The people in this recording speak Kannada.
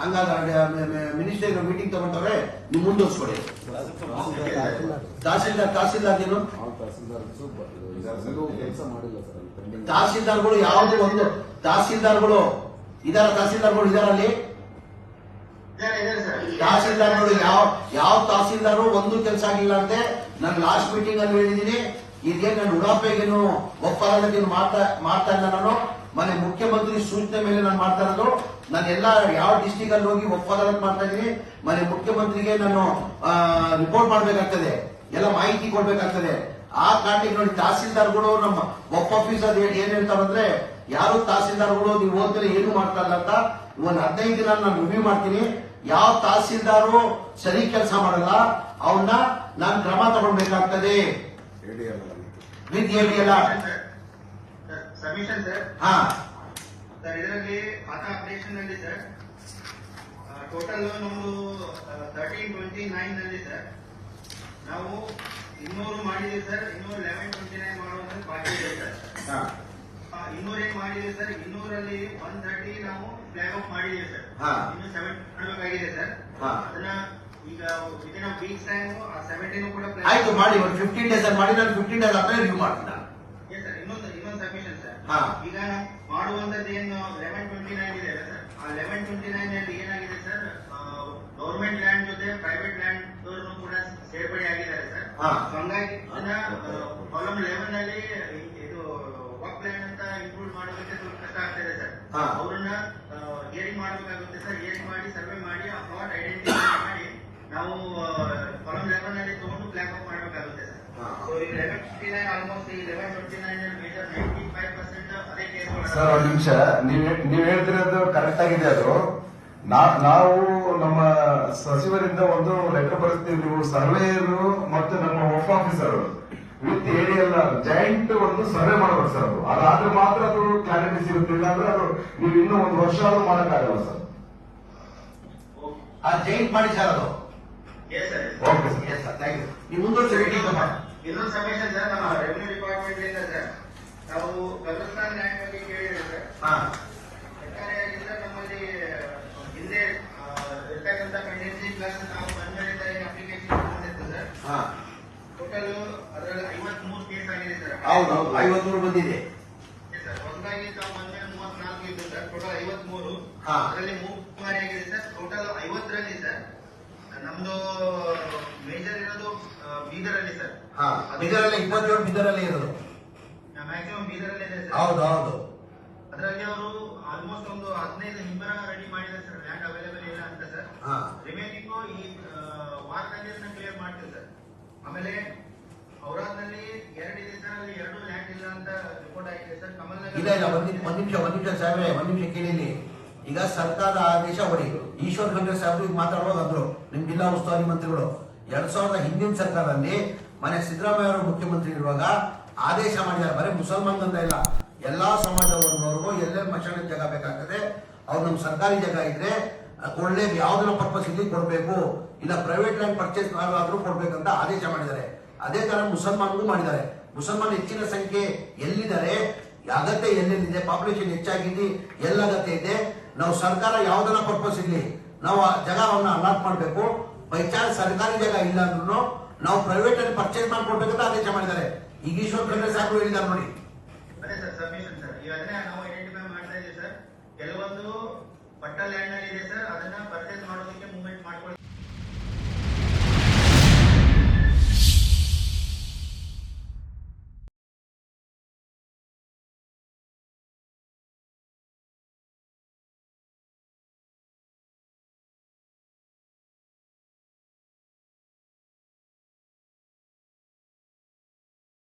ಹಂಗಾದ್ರೆ ಮಿನಿಸ್ಟರ್ ಮೀಟಿಂಗ್ ತಗೊಂಡವ್ರೆ ನೀವು ಮುಂದುವರ್ಸ್ಕೊಡಿ. ತಹಸೀಲ್ದಾರ್ ತಹಸೀಲ್ದಾರ್ ಏನು. ತಹಸೀಲ್ದಾರ್ಗಳು ಯಾವ್ದು ಒಂದು, ತಹಸೀಲ್ದಾರ್ಗಳು ಇದಾರ, ತಹಸೀಲ್ದಾರ್ಗಳು ಇದಾರಲ್ಲಿ ತಹಸೀಲ್ದಾರ್ಗಳು ಯಾವ ಯಾವ ತಹಸೀಲ್ದಾರು ಒಂದು ಕೆಲಸ ಆಗಿಲ್ಲ ಅಂತೆ? ನಾನು ಲಾಸ್ಟ್ ಮೀಟಿಂಗ್ ಅಲ್ಲಿ ಹೇಳಿದೀನಿ, ಇದೇನು ನಾನು ಉಡಾಪೆಗೇನು ಒಪ್ಪಂದಕ್ಕೆ ಮಾಡ್ತಾ ಮಾಡ್ತಾ ಇಲ್ಲ ನಾನು? ಮನೆ ಮುಖ್ಯಮಂತ್ರಿ ಸೂಚನೆ ಮೇಲೆ ನಾನು ಮಾಡ್ತಾ ಇರೋದು ನಾನು ಎಲ್ಲ ಯಾವ ಡಿಸ್ಟಿಕ್ ಅಲ್ಲಿ ಹೋಗಿ ಒಪ್ಪಂದ ಮಾಡ್ತಾ ಇದೀನಿ ಮನೆ ಮುಖ್ಯಮಂತ್ರಿಗೆ ನಾನು ರಿಪೋರ್ಟ್ ಮಾಡಬೇಕಾಗ್ತದೆ ಎಲ್ಲ ಮಾಹಿತಿ ಕೊಡ್ಬೇಕಾಗ್ತದೆ. ಆ ಕಾರಣಕ್ಕೆ ನೋಡಿ ತಹಸೀಲ್ದಾರ್ಗಳು ನಮ್ಮ ಒಪ್ಪ ಆಫೀಸ್ ಅದು ಏನ್ ಹೇಳ್ತಾರಂದ್ರೆ ಯಾರು ತಹಸೀಲ್ದಾರ್ಗಳು ನೀವು ಹೋದ್ಮೇಲೆ ಏನು ಮಾಡ್ತಾ ಇಲ್ಲ ಅಂತ ಒಂದು ಹದಿನೈದು ದಿನ ನಾನು ರಿವ್ಯೂ ಮಾಡ್ತೀನಿ. ಯಾವ ತಹಸೀಲ್ದಾರು ಸರಿ ಕೆಲಸ ಮಾಡಲ್ಲ ಅವನ್ನ ನಾನು ಕ್ರಮ ತಗೊಳ್ಬೇಕಾಗ್ತದೆ. ವಿತ್ ಎಲ್ಲ ಸಬ್ಮಿಷನ್ ಸರ್ ಹಾ. ಸರ್ ಇದರಲ್ಲಿ ಆತ ಅಪ್ಡೇಷನ್ನಲ್ಲಿ ಸರ್ ಟೋಟಲ್ ನಮ್ದು ತರ್ಟೀನ್ ಟ್ವೆಂಟಿ ನೈನ್ನಲ್ಲಿ ಸರ್ ನಾವು ಇನ್ನೂರು ಮಾಡಿದೀವಿ ಸರ್ ಇನ್ನೂರು ಲೆವೆನ್ ಟ್ವೆಂಟಿ ನೈನ್ ಮಾಡುವಂತ ಬಾಕಿ ಇದೆ ಸರ್ ಇನ್ನೂರು ಏನ್ ಮಾಡಿದೀವಿ ಸರ್ ಇನ್ನೂರಲ್ಲಿ ಒನ್ ತರ್ಟಿ ನಾವು ಫ್ಲಾಗ್ ಆಫ್ ಮಾಡಿದೀವಿ ಸರ್ ಹಾ. ಇನ್ನು ಸೆವೆನ್ ಮಾಡಬೇಕಾಗಿದೆ ಸರ್ ಹಾ. ಅದನ್ನ ಈಗ ವಿದಿನ್ ಅ ವೀಕ್ಸ್ ಟೈಮ್ ಆ ಸೆವೆಂಟೀನ್ ಕೂಡ ಆಯ್ತು ಮಾಡಿ. ಒಂದು ಫಿಫ್ಟೀನ್ ಡೇಸ್ ಅಲ್ಲಿ ಮಾಡಿ. ನಾನು ಫಿಫ್ಟೀನ್ ಡೇಸ್ ಆದ್ಮೇಲೆ ರಿವ್ಯೂ ಮಾಡ್ತೀನಿ ನಾನು Yes, sir. ಇನ್ನೊಂದು ಇನ್ನೊಂದು ಸಬ್ಮಿಷನ್ ಸರ್ ಹಾ. ಈಗ ಮಾಡುವಂತದ್ದು ಏನು ಲೆವೆನ್ ಟ್ವೆಂಟಿ ನೈನ್ ಇದೆ ಸರ್? ಆ ಲೆವೆನ್ ಟ್ವೆಂಟಿ ನೈನ್ ಅಲ್ಲಿ ಏನಾಗಿದೆ ಸರ್? ಗವರ್ಮೆಂಟ್ ಲ್ಯಾಂಡ್ ಜೊತೆ ಪ್ರೈವೇಟ್ ಲ್ಯಾಂಡ್ ಕೂಡ ಸೇರ್ಪಡೆ ಆಗಿದ್ದಾರೆ ಸರ್. ಹಂಗಾಗಿ ಕಾಲಮ್ ಲೆವೆನ್ ಅಲ್ಲಿ ಇದು ವರ್ಕ್ ಲ್ಯಾಂಡ್ ಅಂತ ಇನ್ಕ್ಲೂಡ್ ಮಾಡೋದಕ್ಕೆ ಸ್ವಲ್ಪ ಕಷ್ಟ ಆಗ್ತಿದೆ ಸರ್. ಅವ್ರನ್ನ ಹಿಯರಿಂಗ್ ಮಾಡಬೇಕಾಗುತ್ತೆ ಸರ್. ಹಿಯರಿಂಗ್ ಮಾಡಿ ಸರ್ವೆ ಮಾಡಿ ಆ ಪ್ಲಾಟ್ ಐಡೆಂಟಿಫೈ ಮಾಡಿ ನಾವು ಕಾಲಮ್ ಲೆವೆನ್ ಅಲ್ಲಿ ತಗೊಂಡು ಫ್ಲಾಗ್ ಆಫ್ ಮಾಡಬೇಕಾಗುತ್ತೆ ಸರ್. ಸೊ ಈ ಲೆವೆನ್ ಫಿಫ್ಟಿ ನೈನ್ ಆಲ್ಮೋಸ್ಟ್ ಈ ಲೆವೆನ್ ಟ್ವೆಂಟಿ ನೈನ್ ಸರ್ ಒಂದ್ ನಿಮಿಷ. ನೀವ್ ನೀವ್ ಹೇಳ್ತಿರೋದು ಕರೆಕ್ಟ್ ಆಗಿದೆ ಅದು. ನಾ- ನಾವು ನಮ್ಮ ಸಚಿವರಿಂದ ಒಂದು ಲೆಟರ್ ಬರ್ತೀವಿ ನೀವು ಸರ್ವೇಯರು ಮತ್ತು ನಮ್ಮ home officer with aerial joint ಒಂದು ಸರ್ವೆ ಮಾಡಬೇಕು ಸರ್ ಅದು. ಅದಾದ್ರೆ ಮಾತ್ರ ಅದು ಕ್ಲಾರಿಟಿ ಸಿಗುತ್ತೆ. ಇಲ್ಲಾಂದ್ರೆ ಅದು ನೀವು ಇನ್ನು ಒಂದು ವರ್ಷ ಆದ್ರೂ ಮಾಡಕ್ಕಾಗಲ್ಲ ಸರ್. ಆ ಜೈಂಟ್ ಮಾಡಿ ಸರ್ ಅದು. Okay sir yes sir thank you ನೀವು ಮುಂದುವರ್ಸಿ ಇನ್ನೊಂದು ಸಬ್ಮಿಷನ್ ಸರ್ ನಮ್ಮ ರೆವಿನ್ಯೂ ಡಿಪಾರ್ಟ್ಮೆಂಟ್ ಇಂದ ಸರ್. ನಾವು ಲ್ಯಾಂಡ್ ಬಗ್ಗೆ ಕೇಳಿದ್ರೆ ಸರ್ಕಾರಿಯಾಗಿಂದ ನಮ್ಮಲ್ಲಿ ಹಿಂದೆ ಇರ್ತಕ್ಕಂಥ ಕ್ಲಾಸ್ ಪ್ಲಸ್ ನಾವು ಏನು ಅಪ್ಲಿಕೇಶನ್ ಬಂದಿತ್ತು ಸರ್ ಹಾ. ಟೋಟಲ್ ಅದರಲ್ಲಿ ಐವತ್ಮೂರು ಕೇಸ್ ಆಗಿದೆ ಸರ್. ಹೌದು ಹೌದು ಐವತ್ತೂರು ಬಂದಿದೆ. ಸರ್. ಹೊಸದಾಗಿ ತಾವು ಬಂದ್ಮೇಲೆ ಮೂವತ್ನಾಲ್ಕು ಇದ್ದು ಸರ್. ಟೋಟಲ್ ಐವತ್ಮೂರು. ಹಾ. ಅದರಲ್ಲಿ ಮೂರು ಬಾರಿ ಆಗಿದೆ ಸರ್. ಟೋಟಲ್ ಐವತ್ತರಲ್ಲಿ ಸರ್. ನಮ್ದು ಮೇಜರ್ ಇರೋದು ಬೀದರಲ್ಲಿ ಸರ್. ಹಾ. ಬಿದರಲ್ಲಿ ಇಪ್ಪತ್ತೇಳು ಬೀದರಲ್ಲಿ ಇರೋದು ಮ್ಯಾಕ್ಸಿಮಮ್ ಬೀದರಲ್ಲಿ ಇದೆ ಸರ್ ಹೌದು ಹೌದು. ಅದರಲ್ಲಿ ಅವರು ಆಲ್ಮೋಸ್ಟ್ ಒಂದು ಹದಿನೈದು ಹಿಂಬರ ರೆಡಿ ಮಾಡಿದ್ದಾರೆ ಸರ್. ಲ್ಯಾಂಡ್ ಅವೈಲೇಬಲ್ ಇಲ್ಲ ಅಂತ ಸರ್. ಹಾ. ರಿಮೈನಿಂಗ್ ಈ ವಾರದಲ್ಲಿ ಅದನ್ನ ಕ್ಲಿಯರ್ ಮಾಡ್ತೀವಿ ಸರ್. ಆಮೇಲೆ ಔರಾದ್ನಲ್ಲಿ ಎರಡು ಇದೆ ಸರ್. ಅಲ್ಲಿ ಎರಡು ಲ್ಯಾಂಡ್ ಇಲ್ಲ ಅಂತ ರಿಪೋರ್ಟ್ ಆಗಿದೆ ಸರ್. ಕಮಲ್ ಇಲ್ಲ ಇಲ್ಲ. ಒಂದ್ ನಿಮಿಷ ಒಂದ್ ನಿಮಿಷ ಒಂದ್ ನಿಮಿಷ ಸಾಹೇಬ್ರೆ ಒಂದ್ ನಿಮಿಷ ಕೇಳಿಲಿ ಈಗ ಸರ್ಕಾರ ಆದೇಶ ಹೊಡಿ. ಈಶ್ವರ್ ಖಂಡ್ರೆ ಸಾಹೇಬ್ರು ಈಗ ಮಾತಾಡುವಾಗ ಅಂದ್ರು. ನಿಮ್ ಜಿಲ್ಲಾ ಉಸ್ತುವಾರಿ ಮಂತ್ರಿಗಳು. ಎರಡ್ ಸಾವಿರದ ಹಿಂದಿನ ಸರ್ಕಾರದಲ್ಲಿ ಮನೆ ಸಿದ್ದರಾಮಯ್ಯ ಅವರು ಮುಖ್ಯಮಂತ್ರಿ ಇರುವಾಗ ಆದೇಶ ಮಾಡಿದ್ದಾರೆ. ಬರೀ ಮುಸಲ್ಮಾನ್ ಅಂತ ಇಲ್ಲ. ಎಲ್ಲಾ ಸಮಾಜದವ್ರಿಗೂ ಎಲ್ಲೇ ಎಲ್ಲೆಲ್ಲಿ ಮಶಾನ ಜಾಗ ಬೇಕಾಗ್ತದೆ, ಅವ್ರು ನಮ್ಮ ಸರ್ಕಾರಿ ಜಾಗ ಇದ್ರೆ ಒಳ್ಳೆ ಯಾವ್ದನ್ನ ಪರ್ಪಸ್ ಇಲ್ಲಿ ಕೊಡಬೇಕು, ಇಲ್ಲ ಪ್ರೈವೇಟ್ ಲ್ಯಾಂಡ್ ಪರ್ಚೇಸ್ ಮಾಡಲಾದ್ರೂ ಕೊಡ್ಬೇಕಂತ ಆದೇಶ ಮಾಡಿದ್ದಾರೆ. ಅದೇ ತರ ಮುಸಲ್ಮಾನ್ಗೂ ಮಾಡಿದ್ದಾರೆ. ಮುಸಲ್ಮಾನ್ ಹೆಚ್ಚಿನ ಸಂಖ್ಯೆ ಎಲ್ಲಿದ್ದಾರೆ? ಅಗತ್ಯ ಎಲ್ಲೆಲ್ಲಿದೆ? ಪಾಪ್ಯುಲೇಷನ್ ಹೆಚ್ಚಾಗಿದೆ ಎಲ್ಲ ಅಗತ್ಯ ಇದೆ. ನಾವು ಸರ್ಕಾರ ಯಾವ್ದನ್ನ ಪರ್ಪಸ್ ಇಲ್ಲಿ? ನಾವು ಆ ಜಾಗವನ್ನು ಅಲಾಟ್ ಮಾಡಬೇಕು. ಬೈ ಚಾನ್ಸ್ ಸರ್ಕಾರಿ ಜಾಗ ಇಲ್ಲ ಅಂದ್ರೂ ನಾವು ಪ್ರೈವೇಟ್ ಅಲ್ಲಿ ಪರ್ಚೇಸ್ ಮಾಡ್ಕೊಡ್ಬೇಕಂತ ಆದೇಶ ಮಾಡಿದ್ದಾರೆ. ಈಗ ಈಶ್ವರ್ ಖಂಡ್ರೆ ಸಾಕು ಹೇಳಿದ್ದಾರೆ ನೋಡಿ. ಅದೇ ಸರ್ ಸಬ್ಮಿಷನ್ ಸರ್. ನಾವು ಐಡೆಂಟಿಫೈ ಮಾಡ್ತಾ ಇದ್ದೀವಿ ಸರ್. ಕೆಲವೊಂದು ಪಟ್ಟ ಲ್ಯಾಂಡ್ನಲ್ಲಿ ಇದೆ ಸರ್. ಅದನ್ನ ಪರ್ಚೇಸ್ ಮಾಡೋದಕ್ಕೆ ಮೂವ್ಮೆಂಟ್ ಮಾಡ್ಕೊಳ್ಳಿ